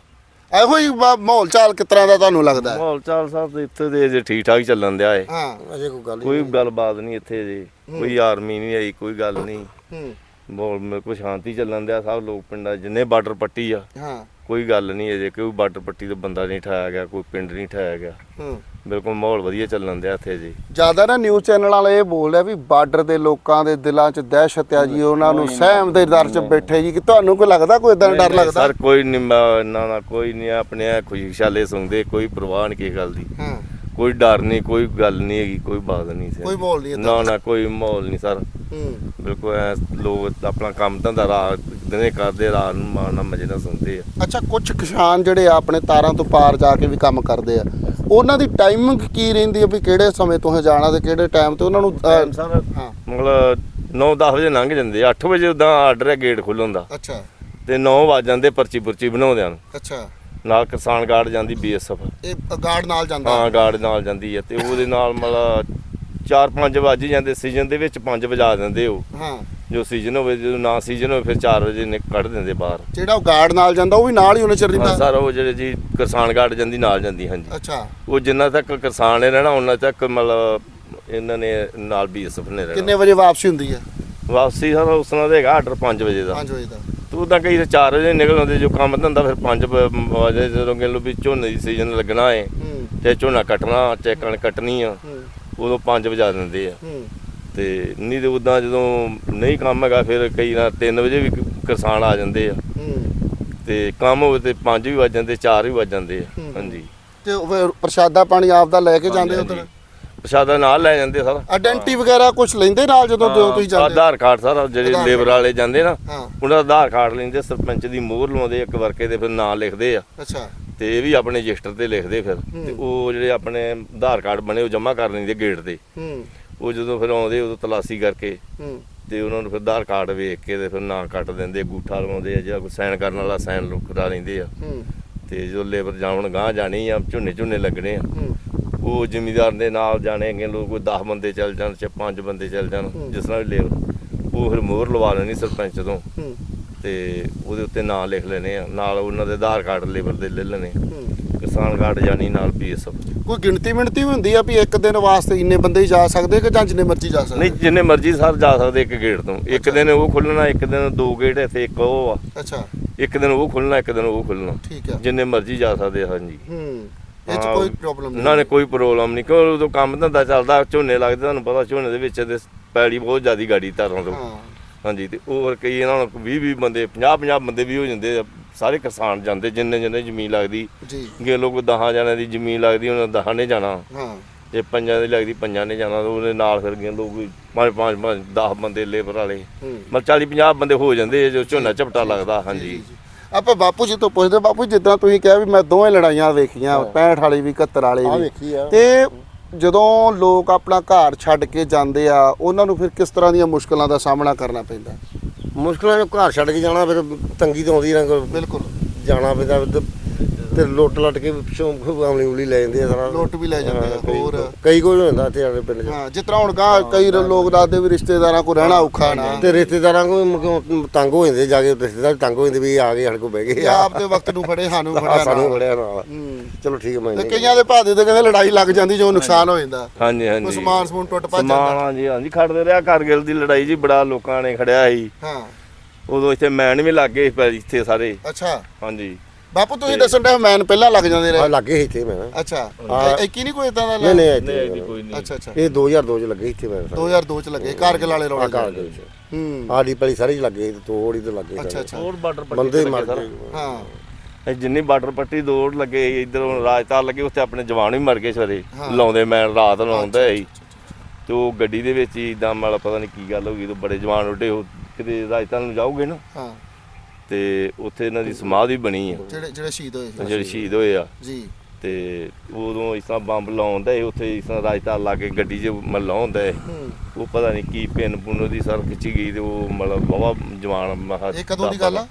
ਇਹੋ ਹੀ ਮਾਹੌਲ ਚਾਲ ਕਿਸ ਤਰ੍ਹਾਂ ਦਾ ਤੁਹਾਨੂੰ ਲੱਗਦਾ ਹੈ? ਮਾਹੌਲ ਚਾਲ ਸਾਹਿਬ ਤੇ ਇੱਥੇ ਦੇ ਜੇ ਠੀਕ ਠਾਕ ਚੱਲਣ ਦਿਆ ਏ। ਹਾਂ। ਅਜੇ ਕੋਈ ਗੱਲ ਹੀ ਕੋਈ ਗੱਲਬਾਤ ਨਹੀਂ ਇੱਥੇ ਜੀ ਕੋਈ ਆਰਮੀ ਨਹੀਂ ਆਈ ਕੋਈ ਗੱਲ ਨਹੀਂ। ਹੂੰ। ਮਾਹੌਲ ਮੇ ਕੋਈ ਸ਼ਾਂਤੀ ਚੱਲਣ ਦਿਆ ਸਭ ਲੋਕ ਪਿੰਡਾਂ ਜਿੰਨੇ ਬਾਰਡਰ ਪੱਟੀ ਆ ਹਾਂ। ਕੋਈ ਗੱਲ ਨਹੀਂ ਅਜੇ ਕੋਈ ਬਾਰਡਰ ਪੱਟੀ ਤੋਂ ਬੰਦਾ ਨਹੀਂ ਠਾਇਆ ਗਿਆ ਕੋਈ ਪਿੰਡ ਨਹੀਂ ਠਾਇਆ ਗਿਆ। ਹੂੰ। ਬਿਲਕੁਲ ਮਾਹੌਲ ਵਧੀਆ ਚੱਲਣ ਦਿਆ ਇੱਥੇ ਜੀ। ਜ਼ਿਆਦਾ ਨਾ ਨਿਊਜ਼ ਚੈਨਲ ਵਾਲੇ ਇਹ ਬੋਲ ਰਿਹਾ ਵੀ ਬਾਰਡਰ ਦੇ ਲੋਕਾਂ ਦੇ ਦਿਲਾਂ 'ਚ ਦਹਿਸ਼ਤ ਆ ਜੀ ਉਹਨਾਂ ਨੂੰ ਸਹਿਮ ਦੇ ਦਰ 'ਚ ਬੈਠੇ ਜੀ ਕਿ ਤੁਹਾਨੂੰ ਕੋਈ ਲੱਗਦਾ ਕੋਈ ਇਦਾਂ ਡਰ ਲੱਗਦਾ? ਸਰ ਕੋਈ ਨਹੀਂ ਨਾ ਨਾ ਕੋਈ ਨਹੀਂ ਆਪਣੇ ਆ ਖੁਸ਼ੀਸ਼ਾਲੇ ਸੁਣਦੇ ਕੋਈ ਪਰਵਾਹ ਨਹੀਂ ਕਿਸੇ ਗੱਲ ਦੀ। ਹਾਂ। ਕੋਈ ਡਰ ਨਹੀਂ ਕੋਈ ਗੱਲ ਨਹੀਂ ਹੈਗੀ ਕੋਈ ਬਾਤ ਨਹੀਂ ਸਰ। ਕੋਈ ਮਾਹੌਲ ਨਹੀਂ ਏਦਾਂ ਨਾ ਨਾ ਕੋਈ ਮਾਹੌਲ ਨਹੀਂ ਸਰ। ਹੂੰ। ਬਿਲਕੁਲ ਐ ਲੋਕ ਆਪਣਾ ਕੰਮ ਧੰਦਾ ਰਾਤ ਦਿਨੇ ਕਰਦੇ ਰਾਤ ਨੂੰ ਮਾਣ ਨਾਲ ਮਜੇ ਨਾਲ ਸੁਣਦੇ ਆ। ਅੱਛਾ ਕੁਝ ਕਿਸਾਨ ਜਿਹੜੇ ਆ ਆਪਣੇ ਤਾਰਾਂ ਤੋਂ ਪਾਰ ਜਾ ਕੇ ਵੀ ਕੰਮ ਕਰਦੇ ਆ ਉਹਨਾਂ ਦੀ ਟਾਈਮਿੰਗ ਕੀ ਰਹਿੰਦੀ ਹੈ ਵੀ ਕਿਹੜੇ ਸਮੇਂ ਤੋਂ ਜਾਣਾ ਤੇ ਕਿਹੜੇ ਟਾਈਮ ਤੇ ਉਹਨਾਂ ਨੂੰ ਅਹ, ਸਰ। ਹਾਂ। ਮਤਲਬ 9-10 ਵਜੇ ਲੰਘ ਜਾਂਦੇ ਆ 8 ਵਜੇ ਉਦਾਂ ਆਰਡਰ ਹੈ ਗੇਟ ਖੁੱਲ੍ਹਣ ਦਾ। ਅੱਛਾ। ਤੇ 9 ਵਜ ਜਾਂਦੇ ਪਰਚੀ ਪੁਰਚੀ ਬਣਾਉਂਦਿਆਂ ਨੂੰ। ਅੱਛਾ। ਨਾਲ ਕਿਸਾਨ ਗਾਰਡ ਜਾਂਦੀ ਬੀਐਸਐਫ। ਇਹ ਗਾਰਡ ਨਾਲ ਜਾਂਦਾ? ਹਾਂ ਗਾਰਡ ਨਾਲ ਜਾਂਦੀ ਹੈ ਤੇ ਉਹਦੇ ਨਾਲ ਮਤਲਬ 4-5 ਵੱਜ ਜਾਂਦੇ ਸੀਜ਼ਨ ਦੇ ਵਿੱਚ 5 ਵਜਾ ਦਿੰਦੇ ਉਹ। ਹਾਂ। ਜੋ ਸੀਜ਼ਨ ਹੋਵੇ ਜਦੋਂ ਨਾ ਸੀਜ਼ਨ ਹੋਵੇ ਫਿਰ 4 ਵਜੇ ਨੇ ਕੱਢ ਦਿੰਦੇ ਬਾਹਰ। ਜਿਹੜਾ ਉਹ ਗਾਰਡ ਨਾਲ ਜਾਂਦਾ ਉਹ ਵੀ ਨਾਲ ਹੀ ਉਹਨੇ ਚਿਰ ਹਾਂ ਸਰ ਉਹ ਜਿਹੜੇ ਜੀ ਕਿਸਾਨ ਗਾਰਡ ਜਾਂਦੀ ਨਾਲ ਜਾਂਦੀ ਹਾਂਜੀ। ਅੱਛਾ। ਉਹ ਜਿੰਨਾ ਤੱਕ ਕਿਸਾਨ ਨੇ ਰਹਿਣਾ ਉਹਨਾਂ ਤੱਕ ਮਤਲਬ ਇਹਨਾਂ ਨੇ ਨਾਲ ਬੀਐਸਐਫ ਨੇ ਰਹਿਣਾ। ਕਿੰਨੇ ਵਜੇ ਵਾਪਸੀ ਹੁੰਦੀ ਹੈ? ਵਾਪਸੀ ਸਰ ਉਸ ਨਾਲ ਦਾ ਹੈਗਾ ਆਰਡਰ 5 ਵਜੇ ਦਾ। 5 ਵਜੇ ਦਾ। ਤੂੰ ਤਾਂ ਕਈ 4 ਵਜੇ ਨਿਕਲ ਆਉਂਦੇ ਜੋ ਕੰਮ ਧੰਦਾ ਫਿਰ 5 ਵਜੇ ਜਦੋਂ ਕਿ ਲੋ ਵੀ ਝੋਨੇ ਦੀ ਸੀਜ਼ਨ ਲੱਗਣਾ ਹੈ ਹੂੰ। ਤੇ ਝੋਨਾ ਕੱਟਣਾ ਤੇ ਕਣਕ ਕੱਟਣੀ ਆ ਉਦੋਂ 5 ਵਜਾ ਦਿੰਦੇ ਆ। ਤੇ ਨਹੀਂ ਤੇ ਉਦਾਂ ਜਦੋਂ ਨਹੀਂ ਕੰਮ ਹੈਗਾ ਫਿਰ ਕਈ ਨਾ 3 ਵਜੇ ਵੀ ਕਿਸਾਨ ਆ ਜਾਂਦੇ ਆ। ਤੇ ਕੰਮ ਹੋਵੇ ਤੇ 5 ਵੀ ਵੱਜ ਜਾਂਦੇ 4 ਵੀ ਵੱਜ ਜਾਂਦੇ ਆ। ਹਾਂਜੀ। ਤੇ ਪ੍ਰਸ਼ਾਦਾ ਪਾਣੀ ਆਪਦਾ ਲੈ ਕੇ ਜਾਂਦੇ ਉਧਰ? ਪ੍ਰਸ਼ਾਦਾ ਨਾਲ ਲੈ ਜਾਂਦੇ ਸਾਰਾ। ਆਇਡੈਂਟੀ ਵਗੈਰਾ ਕੁਝ ਲੈਂਦੇ ਨਾਲ ਜਦੋਂ ਜਦੋਂ ਤੁਸੀਂ ਜਾਂਦੇ? ਆਧਾਰ ਕਾਰਡ ਸਾਰਾ ਜਿਹੜੇ ਆਧਾਰ ਲੇਬਰ ਵਾਲੇ ਜਾਂਦੇ ਨਾ ਹਾਂ। ਉਹਨਾਂ ਦਾ ਆਧਾਰ ਕਾਰਡ ਲੈਂਦੇ ਸਰਪੰਚ ਦੀ ਮੋਹਰ ਲਵਾਉਂਦੇ ਇੱਕ ਵਰਕੇ ਦੇ ਫਿਰ ਨਾਂ ਲਿਖਦੇ ਆ। ਅੱਛਾ। ਤੇ ਇਹ ਵੀ ਆਪਣੇ ਰਜਿਸਟਰ ਤੇ ਲਿਖਦੇ ਫਿਰ। ਤੇ ਉਹ ਜਿਹੜੇ ਆਪਣੇ ਆਧਾਰ ਕਾਰਡ ਬਣੇ ਉਹ ਜਮ੍ਹਾਂ ਕਰ ਲੈਂਦੇ ਗੇਟ ਤੇ। ਹੂੰ। ਉਹ ਜਦੋਂ ਫਿਰ ਆਉਂਦੇ ਉਦੋਂ ਤਲਾਸੀ ਕਰਕੇ। ਹੂੰ। ਤੇ ਉਹਨਾਂ ਨੂੰ ਫਿਰ ਆਧਾਰ ਕਾਰਡ ਵੇਖ ਕੇ ਤੇ ਫਿਰ ਨਾਂ ਕੱਟ ਦਿੰਦੇ ਅੰਗੂਠਾ ਲਵਾਉਂਦੇ ਆ ਜਾਂ ਕੋਈ ਸਾਈਨ ਕਰਨ ਵਾਲਾ ਸਾਈਨ ਕਰਾ ਲੈਂਦੇ ਆ। ਹੂੰ। ਤੇ ਜਦੋਂ ਲੇਬਰ ਜਾਣ ਗਾਂ ਜਾਣੀ ਆ ਝੋਨੇ ਝੋਨੇ ਲੱਗਣੇ ਆ। ਹੂੰ। ਉਹ ਜ਼ਿਮੀਦਾਰ ਦੇ ਨਾਲ ਜਾਣੇ ਹੈਗੇ ਲੋਕ ਕੋਈ 10 ਬੰਦੇ ਚੱਲ ਜਾਣ ਚਾਹੇ 5 ਬੰਦੇ ਚੱਲ ਜਾਣ ਜਿਸ ਵੀ ਲੇਬਰ। ਉਹ ਫਿਰ ਮੋਹਰ ਲਵਾ ਲੈਣੀ ਸਰਪੰਚ ਤੋਂ। ਤੇ ਉਹਦੇ ਉੱਤੇ ਨਾਂ ਲਿਖ ਲੈਣੇ ਆ। ਨਾਲ ਉਹਨਾਂ ਦੇ ਆਧਾਰ ਕਾਰਡ ਲੇਬਰ ਦੇ ਲੈ ਲੈਣੇ ਕਿਸਾਨ ਕਾਰਡ ਜਾਨੀ ਨਾਲ ਪੀਐਸਐਫ। ਕੋਈ ਗਿਣਤੀ ਵੀ ਹੁੰਦੀ ਆ ਵੀ ਇੱਕ ਦਿਨ ਵਾਸਤੇ ਇੰਨੇ ਬੰਦੇ ਹੀ ਜਾ ਸਕਦੇ ਕਿ ਜਾਂ ਜਿੰਨੇ ਮਰਜ਼ੀ ਜਾ ਸਕਦੇ? ਨਹੀਂ ਜਿੰਨੇ ਮਰਜ਼ੀ ਸਰ ਜਾ ਸਕਦੇ ਇੱਕ ਗੇਟ ਤੋਂ। ਇੱਕ ਦਿਨ ਉਹ ਖੁੱਲਣਾ ਇੱਕ ਦਿਨ ਦੋ ਗੇਟ ਇੱਥੇ ਇੱਕ ਉਹ ਆ। ਅੱਛਾ। ਇੱਕ ਦਿਨ ਉਹ ਖੁੱਲਣਾ ਇੱਕ ਦਿਨ ਉਹ ਖੁੱਲਣਾ। ਠੀਕ ਆ। ਜਿੰਨੇ ਮਰਜ਼ੀ ਜਾ ਸਕਦੇ ਹਾਂਜੀ। ਹੂੰ। ਇਹ ਚ ਕੋਈ ਪ੍ਰੋਬਲਮ ਨਹੀਂ। ਉਹਨਾਂ ਨੇ ਕੋਈ ਪ੍ਰੋਬਲਮ ਨਹੀਂ। ਕਿਉਂ? ਉਦੋਂ ਕੰਮ ਧੰਦਾ ਚੱਲਦਾ ਝੋਨੇ ਲੱਗਦੇ ਤੁਹਾਨੂੰ ਪਤਾ ਝੋਨੇ ਦੇ ਵਿੱਚ ਤੇ ਪੈਲੀ ਬਹੁਤ ਜ਼ਿਆਦੀ ਗਾੜੀ ਧਾਰਾਂ ਤੋਂ। ਹਾਂਜੀ ਤੇ ਉਹ ਫਿਰ ਕਈ ਇਹਨਾਂ ਨੂੰ 20 20 ਬੰਦੇ 50 50 ਬੰਦੇ ਵੀ ਹੋ ਜਾਂਦੇ ਆ। ਸਾਰੇ ਕਿਸਾਨ ਜਾਂਦੇ ਜਿੰਨੇ ਜਿੰਨੇ ਜ਼ਮੀਨ ਲੱਗਦੀ। ਜੀ। ਗੇ ਲੋਕ 10 ਜਣਿਆਂ ਦੀ ਜ਼ਮੀਨ ਲੱਗਦੀ ਉਹਨਾਂ 10 ਨੇ ਜਾਣਾ। ਹਾਂ। ਜੇ ਪੰਜਾਂ ਦੀ ਲੱਗਦੀ ਪੰਜਾਂ ਨੇ ਜਾਣਾ ਤੇ ਉਹਦੇ ਨਾਲ ਫਿਰ ਗਏ ਲੋਕ ਪੰਜ ਪੰਜ ਪੰਜ 10 ਬੰਦੇ ਲੇਬਰ ਵਾਲੇ। ਮਤਲਬ 40 50 ਬੰਦੇ ਹੋ ਜਾਂਦੇ ਜੋ ਝੋਨਾ ਝਪਟਾ ਲੱਗਦਾ ਹਾਂਜੀ। ਆਪਾਂ ਬਾਪੂ ਜੀ ਤੋਂ ਪੁੱਛਦੇ ਬਾਪੂ ਜਿੱਦਾਂ ਤੁਸੀਂ ਕਿਹਾ ਵੀ ਮੈਂ ਦੋਵੇਂ ਲੜਾਈਆਂ ਵੇਖੀਆਂ 65 ਵਾਲੀ ਵੀ 71 ਵਾਲੀ ਵੀ। ਵੇਖੀ ਆ। ਤੇ ਜਦੋਂ ਲੋਕ ਆਪਣਾ ਘਰ ਛੱਡ ਕੇ ਜਾਂਦੇ ਆ ਉਹਨਾਂ ਨੂੰ ਫਿਰ ਕਿਸ ਤਰ੍ਹਾਂ ਦੀਆਂ ਮੁਸ਼ਕਲਾਂ ਦਾ ਸਾਹਮਣਾ ਕਰਨਾ ਪੈਂਦਾ? ਮੁਸ਼ਕਲਾਂ ਜੋ ਘਰ ਛੱਡ ਕੇ ਜਾਣਾ ਫਿਰ ਤੰਗੀ ਤਾਂ ਆਉਂਦੀ ਨਾ ਕੋਈ ਬਿਲਕੁਲ। ਜਾਣਾ ਪੈਂਦਾ। ਤੇ- ਲੁੱਟ ਲੱਟ ਕੇ ਪਿੱਛੋਂ ਆਮਲੀ ਉਮਲੀ ਲੈ ਜਾਂਦੇ ਆ ਸਾਰਾ। ਲੁੱਟ ਵੀ ਲੈ ਜਾਂਦੇ ਆ, ਹਾਂ, ਕਈ- ਹੋਰ। ਕਈ ਕੁਝ ਹੁੰਦਾ ਤੇ ਸਾਡੇ ਪਿੰਡ 'ਚ। ਹਾਂ ਜਿਸ ਤਰ੍ਹਾਂ ਹੁਣ ਗਾਂ ਕਈ ਲੋਕ ਦੱਸਦੇ ਵੀ ਰਿਸ਼ਤੇਦਾਰਾਂ ਕੋਲ ਰਹਿਣਾ ਔਖਾ ਨਾ। ਤੇ ਰਿਸ਼ਤੇਦਾਰਾਂ ਕੋਲ ਮੁੜ ਕੇ ਤੰਗ ਹੋ ਜਾਂਦੇ ਜਾ ਕੇ ਰਿਸ਼ਤੇਦਾਰ ਤੰਗ ਹੋ ਜਾਂਦੇ ਵੀ ਇਹ ਆ ਗਏ ਸਾਡੇ ਕੋਲ ਬਹਿ ਗਏ ਕਿ ਆਪ ਦੇ ਵਕਤ ਨੂੰ ਫੜੇ ਸਾਨੂੰ ਆ ਫੜਿਆ ਸਾਨੂੰ ਨਾ। ਫੜਿਆ ਨਾਲ। ਹੂੰ। ਚਲੋ ਠੀਕ ਹੈ ਮੈਂ ਤੇ ਕਈਆਂ ਦੇ ਭਾਦੇ ਤੇ ਕਹਿੰਦੇ ਲੜਾਈ ਲੱਗ ਜਾਂਦੀ ਜੋ ਨੁਕਸਾਨ ਹੋ ਜਾਂਦਾ। ਹਾਂਜੀ ਹਾਂਜੀ। ਕੋਈ ਸਮਾਨ ਸਮੂਨ ਟੁੱਟ ਭੱਜ ਸਮਾਨ ਜਾਂਦਾ ਹਾਂਜੀ ਹਾਂਜੀ ਖੜਦੇ ਰਿਹਾ ਕਾਰਗਿਲ ਦੀ ਲੜਾਈ ਜੀ ਬੜਾ ਲੋਕਾਂ ਨੇ ਖੜਿਆ ਸੀ। ਹਾਂ। ਉਦੋਂ ਇੱਥੇ ਮੈਨ ਵੀ ਲੱਗ ਗਏ ਸੀ ਇੱਥੇ ਸਾਰੇ। ਅੱਛਾ। ਹਾਂਜੀ। ਬਾਪੂ ਤੁਸੀਂ ਦੱਸਣ ਦੇ ਮੈਨ ਪਹਿਲਾਂ ਲੱਗ ਜਾਂਦੇ ਰਹੇ। ਲੱਗੇ ਸੀ ਇੱਥੇ ਮੈਂ ਅੱਛਾ ਹਾਂ। ਇਹ ਕੀ ਨਹੀਂ ਕੋਈ ਇਦਾਂ ਦਾ ਨਹੀਂ ਨਹੀਂ ਇੱਥੇ ਕੋਈ ਨਹੀਂ। ਅੱਛਾ ਅੱਛਾ। ਇਹ 2002 ਚ ਲੱਗੇ ਇੱਥੇ ਮੈਂ 2002 ਚ ਲੱਗੇ ਕਾਰਗਿਲ ਵਾਲੇ ਰੌਲੇ। ਦੇ ਵਿੱਚ ਹੂੰ। ਆਡੀ ਪਲੀ ਸਾਰੀ ਲੱਗੇ ਤੋੜੀ ਤੇ ਲੱਗੇ ਅੱਛਾ। ਅੱਛਾ। ਹੋਰ ਬਾਰਡਰ ਪੱਟੀ ਬੰਦੇ ਤੇ ਮਰ ਲੱਗੇ ਗਏ। ਹਾਂ। ਇਹ ਜਿੰਨੀ ਬਾਰਡਰ ਪੱਟੀ ਦੌੜ ਲੱਗੇ ਇਧਰੋਂ ਰਾਜਤਾਰ ਲੱਗੇ ਉੱਥੇ ਆਪਣੇ ਜਵਾਨ ਵੀ ਮਰ ਗਏ ਸਵੇਰੇ। ਲਾਉਂਦੇ ਮੈਂ ਰਾਤ ਲਾਉਂਦਾ ਸੀ। ਤੇ ਉਹ ਗੱਡੀ ਦੇ ਵਿੱਚ ਹੀ ਇਦਾਂ ਮਤਲਬ ਪਤਾ ਨਹੀਂ ਕੀ ਗੱਲ ਹੋ ਗਈ ਤੇ ਬੜੇ ਜਵਾਨ ਉੱਡੇ ਉਹ ਕਿਤੇ ਰਾਜਤਾਰ ਨੂੰ ਜਾਓਗੇ ਨਾ? ਹਾਂ। ਤੇ ਉੱਥੇ ਇਹਨਾਂ ਦੀ ਸਮਾਧੀ ਬਣੀ ਆ। ਜਿਹੜੇ ਜਿਹੜੇ ਸ਼ਹੀਦ ਹੋਏ ਸੀ। ਜਿਹੜੇ ਸ਼ਹੀਦ ਹੋਏ ਆ। ਜੀ। ਤੇ ਉਦੋਂ ਇਸ ਤਰ੍ਹਾਂ ਬੰਬ ਲਾਉਂਦਾ ਸੀ ਉੱਥੇ ਇਸ ਤਰ੍ਹਾਂ ਰਾਜਤਾਰ ਲਾ ਕੇ ਗੱਡੀ 'ਚ ਮ ਲਾਉਂਦਾ ਸੀ ਹੂੰ। ਉਹ ਪਤਾ ਨਹੀਂ ਕੀ ਪਿੰਨ ਪੁੰਨ ਉਹਦੀ ਸਰ ਖਿੱਚੀ ਗਈ ਤੇ ਉਹ ਮਤਲਬ ਬਾਵਾ ਜਵਾਨ ਮਹਾ ਇਹ ਕਦੋਂ ਦੀ ਗੱਲ ਆ?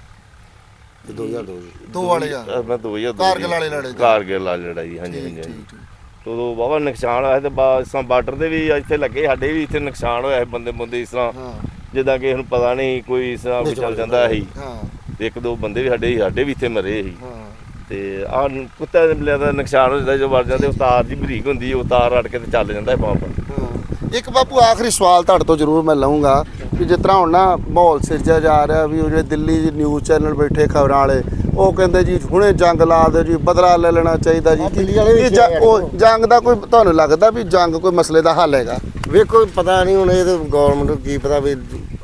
ਤੇ 2002 ਚ ਦੋ ਵਾਲੇ ਆ। ਮੈਂ 2002 ਕਾਰਗਿਲ ਵਾਲੇ ਲੜੇ ਜੀ। ਕਾਰਗਿਲ ਵਾਲੀ ਲੜਾਈ ਹਾਂਜੀ ਹਾਂਜੀ ਉਦੋਂ ਬਾਵਾ ਨੁਕਸਾਨ ਹੋਇਆ ਤੇ ਬਾ ਇਸ ਤਰ੍ਹਾਂ ਬਾਰਡਰ ਦੇ ਵੀ ਇੱਥੇ ਲੱਗੇ ਸਾਡੇ ਵੀ ਇੱਥੇ ਨੁਕਸਾਨ ਹੋਇਆ ਬੰਦੇ ਬੰਦੇ ਇਸ ਤਰ੍ਹਾਂ। ਹਾਂ। ਜਿੱਦਾਂ ਕਿ ਇਹਨੂੰ ਪਤਾ ਨਹੀਂ ਕੋਈ ਇਸ ਤਰ੍ਹਾਂ ਚੱਲ ਜਾਂਦਾ ਸੀ ਹਾਂ। ਤੇ ਇੱਕ ਦੋ ਬੰਦੇ ਵੀ ਸਾਡੇ ਸਾਡੇ ਵੀ ਇੱਥੇ ਮਰੇ ਸੀ। ਹਾਂ। ਤੇ ਆ ਕੁੱਤੇ ਦੇ ਬਿਲਿਆਂ ਦਾ ਨੁਕਸਾਨ ਹੋ ਜਾਂਦਾ ਜੋ ਵੜ ਜਾਂਦੇ ਉਹ ਤਾਰ ਜੀ ਬਰੀਕ ਹੁੰਦੀ ਹੈ ਉਹ ਤਾਰ ਅੜ ਕੇ ਤੇ ਚੱਲ ਜਾਂਦਾ ਹੈ ਪੰਪ ਹਾਂ। ਇੱਕ ਬਾਪੂ ਆਖਰੀ ਸਵਾਲ ਤੁਹਾਡੇ ਤੋਂ ਜ਼ਰੂਰ ਮੈਂ ਲਵਾਂਗਾ ਕਿ ਜਿਸ ਤਰ੍ਹਾਂ ਹੁਣ ਨਾ ਮਾਹੌਲ ਸਿਰਜਿਆ ਜਾ ਰਿਹਾ ਵੀ ਉਹ ਜਿਹੜੇ ਦਿੱਲੀ ਦੇ ਨਿਊਜ਼ ਚੈਨਲ ਬੈਠੇ ਖਬਰਾਂ ਵਾਲੇ ਉਹ ਕਹਿੰਦੇ ਜੀ ਹੁਣੇ ਜੰਗ ਲਾ ਦਿਓ ਜੀ ਬਦਲਾ ਲੈ ਲੈਣਾ ਚਾਹੀਦਾ ਜੀ। ਇਹ ਉਹ ਜੰਗ ਦਾ ਕੋਈ ਤੁਹਾਨੂੰ ਲੱਗਦਾ ਵੀ ਜੰਗ ਕੋਈ ਮਸਲੇ ਦਾ ਹੱਲ ਹੈਗਾ? ਵੇਖੋ ਪਤਾ ਨਹੀਂ ਹੁਣ ਇਹ ਤੇ ਗਵਰਨਮੈਂਟ ਨੂੰ ਕੀ ਪਤਾ ਵੀ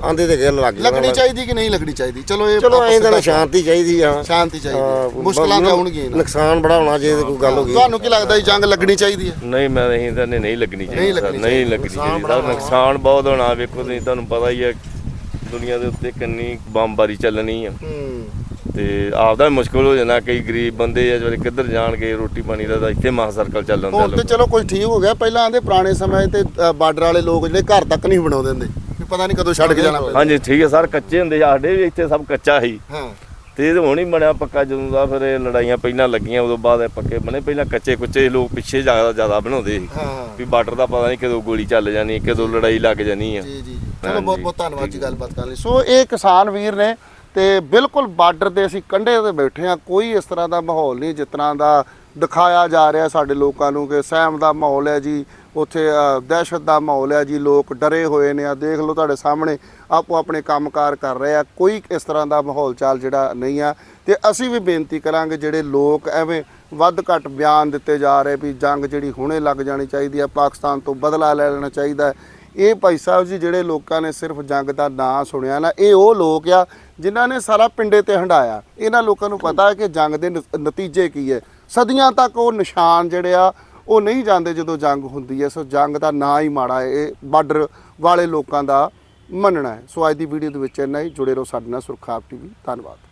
ਆਂਦੇ ਤੇ ਗੱਲ ਲੱਗ ਜਾਣਾ। ਲੱਗਣੀ। ਚਾਹੀਦੀ ਕਿ ਨਹੀਂ ਲੱਗਣੀ ਚਾਹੀਦੀ? ਚਲੋ ਇਹ ਚਲੋ ਐਂ ਤਾਂ ਸ਼ਾਂਤੀ ਚਾਹੀਦੀ ਆ। ਸ਼ਾਂਤੀ ਚਾਹੀਦੀ। ਮੁਸ਼ਕਲਾਂ ਤਾਂ ਆਉਣਗੀਆਂ ਹੀ ਨਾ। ਨੁਕਸਾਨ ਬੜਾ ਹੋਣਾ ਜੇ ਕੋਈ ਗੱਲ ਹੋ ਗਈ ਤੁਹਾਨੂੰ ਕੀ ਲੱਗਦਾ ਜੀ ਜੰਗ ਲੱਗਣੀ ਚਾਹੀਦੀ ਹੈ? ਨਹੀਂ ਮੈਂ ਨਹੀਂ ਤਾਂ ਨਹੀਂ ਲੱਗਣੀ ਚਾਹੀਦੀ ਨਹੀਂ ਲੱਗਣੀ ਚਾਹੀਦੀ। ਨੁਕਸਾਨ ਬਹੁਤ ਹੋਣਾ ਵੇਖੋ ਤੁਸੀਂ ਤੁਹਾਨੂੰ ਪਤਾ ਹੀ ਹੈ ਦੁਨੀਆ ਦੇ ਉੱਤੇ ਕਿੰਨੀ ਬੰਬਾਰੀ ਚੱਲਣੀ ਆ। ਹੂੰ। ਤੇ ਆਪਦਾ ਵੀ ਮੁਸ਼ਕਲ ਹੋ ਜਾਣਾ ਕਈ ਗਰੀਬ ਬੰਦੇ ਆ ਜਿਹੜੇ ਕਿੱਧਰ ਜਾਣਗੇ ਰੋਟੀ ਪਾਣੀ ਦਾ ਤਾਂ ਇੱਥੇ ਮਾਹ ਸਰਕਲ ਚੱਲ ਜਾਂਦਾ ਹੁਣ ਤੇ ਚਲੋ ਕੁਝ ਠੀਕ ਹੋ ਗਿਆ ਪਹਿਲਾਂ ਆਂਦੇ ਪੁਰਾਣੇ ਸਮੇਂ ਤੇ ਬਾਰਡਰ ਵਾਲੇ ਲੋਕ ਜਿਹੜੇ ਘਰ ਤੱਕ ਨਹੀਂ ਬਣਾਉਂਦੇ ਹੁੰਦੇ। ਪਤਾ ਨਹੀਂ ਕਦੋਂ ਛੱਡ ਕੇ ਜਾਣਾ ਪੈਂਦਾ ਹਾਂਜੀ ਠੀਕ ਹੈ ਸਰ ਕੱਚੇ ਹੁੰਦੇ ਸੀ, ਸਾਡੇ ਵੀ ਇੱਥੇ ਸਭ ਕੱਚਾ ਸੀ। ਹਾਂ। ਤੇ ਇਹ ਤਾਂ ਹੁਣ ਹੀ ਬਣਿਆ ਪੱਕਾ ਜਦੋਂ ਦਾ ਫਿਰ ਇਹ ਲੜਾਈਆਂ ਪਹਿਲਾਂ ਲੱਗੀਆਂ ਉਦੋਂ ਬਾਅਦ ਇਹ ਪੱਕੇ ਬਣੇ। ਪਹਿਲਾਂ ਕੱਚੇ ਕੁੱਚੇ ਲੋਕ ਪਿੱਛੇ ਜ਼ਿਆਦਾ ਜ਼ਿਆਦਾ ਬਣਾਉਂਦੇ ਸੀ। ਹਾਂ ਵੀ ਬਾਰਡਰ ਦਾ ਪਤਾ ਨਹੀਂ ਕਦੋਂ ਗੋਲੀ ਚੱਲ ਜਾਣੀ ਕਦੋਂ ਲੜਾਈ ਲੱਗ ਜਾਣੀ ਆ। ਜੀ ਜੀ ਜੀ। ਚਲੋ। ਬਹੁਤ ਬਹੁਤ ਧੰਨਵਾਦ ਜੀ ਗੱਲਬਾਤ ਕਰਨ ਲਈ। ਸੋ ਇਹ ਕਿਸਾਨ ਵੀਰ ਨੇ ਤੇ ਬਿਲਕੁਲ ਬਾਰਡਰ ਤੇ ਅਸੀਂ ਕੰਢੇ ਤੇ ਬੈਠੇ ਆ ਕੋਈ ਇਸ ਤਰ੍ਹਾਂ ਦਾ ਮਾਹੌਲ ਨਹੀਂ ਜਿਸ ਤਰ੍ਹਾਂ ਦਾ ਦਿਖਾਇਆ ਜਾ ਰਿਹਾ ਸਾਡੇ ਲੋਕਾਂ ਨੂੰ ਕਿ ਸਹਿਮ ਦਾ ਮਾਹੌਲ ਹੈ ਜੀ, ਉੱਥੇ ਦਹਿਸ਼ਤ ਦਾ ਮਾਹੌਲ ਹੈ ਜੀ, ਲੋਕ ਡਰੇ ਹੋਏ ਨੇ। ਆ ਦੇਖ ਲਓ ਤੁਹਾਡੇ ਸਾਹਮਣੇ, ਆਪੋ ਆਪਣੇ ਕੰਮਕਾਰ ਕਰ ਰਹੇ ਆ, ਕੋਈ ਇਸ ਤਰ੍ਹਾਂ ਦਾ ਮਾਹੌਲ ਚਾਲ ਜਿਹੜਾ ਨਹੀਂ ਆ। ਤੇ ਅਸੀਂ ਵੀ ਬੇਨਤੀ ਕਰਾਂਗੇ ਜਿਹੜੇ ਲੋਕ ਐਵੇਂ ਵੱਧ ਘੱਟ ਬਿਆਨ ਦਿੱਤੇ ਜਾ ਰਹੇ ਵੀ ਜੰਗ ਜਿਹੜੀ ਹੁਣੇ ਲੱਗ ਜਾਣੀ ਚਾਹੀਦੀ ਆ, ਪਾਕਿਸਤਾਨ ਤੋਂ ਬਦਲਾ ਲੈ ਲੈਣਾ ਚਾਹੀਦਾ ਇਹ ਭਾਈ ਸਾਹਿਬ ਜੀ ਜਿਹੜੇ ਲੋਕਾਂ ਨੇ ਸਿਰਫ ਜੰਗ ਦਾ ਨਾਂ ਸੁਣਿਆ ਨਾ, ਇਹ ਉਹ ਲੋਕ ਆ ਜਿਨ੍ਹਾਂ ਨੇ ਸਾਰਾ ਪਿੰਡੇ ਤੇ ਹੰਡਾਇਆ। ਇਹਨਾਂ ਲੋਕਾਂ ਨੂੰ ਪਤਾ ਹੈ ਕਿ ਜੰਗ ਦੇ ਨ- ਨਤੀਜੇ ਕੀ ਹੈ। ਸਦੀਆਂ ਤੱਕ ਉਹ ਨਿਸ਼ਾਨ ਜਿਹੜੇ ਆ, ਉਹ ਨਹੀਂ ਜਾਂਦੇ ਜਦੋਂ ਜੰਗ ਹੁੰਦੀ ਹੈ। ਸੋ ਜੰਗ ਦਾ ਨਾਂ ਹੀ ਮਾੜਾ ਹੈ। ਇਹ ਬਾਰਡਰ ਵਾਲੇ ਲੋਕਾਂ ਦਾ ਮੰਨਣਾ ਹੈ। ਸੋ ਅੱਜ ਦੀ ਵੀਡੀਓ ਦੇ ਵਿੱਚ ਇੰਨਾ ਹੀ। ਜੁੜੇ ਰਹੋ ਸਾਡੇ ਨਾਲ ਸੁਰਖਾਪ ਟੀਵੀ। ਧੰਨਵਾਦ।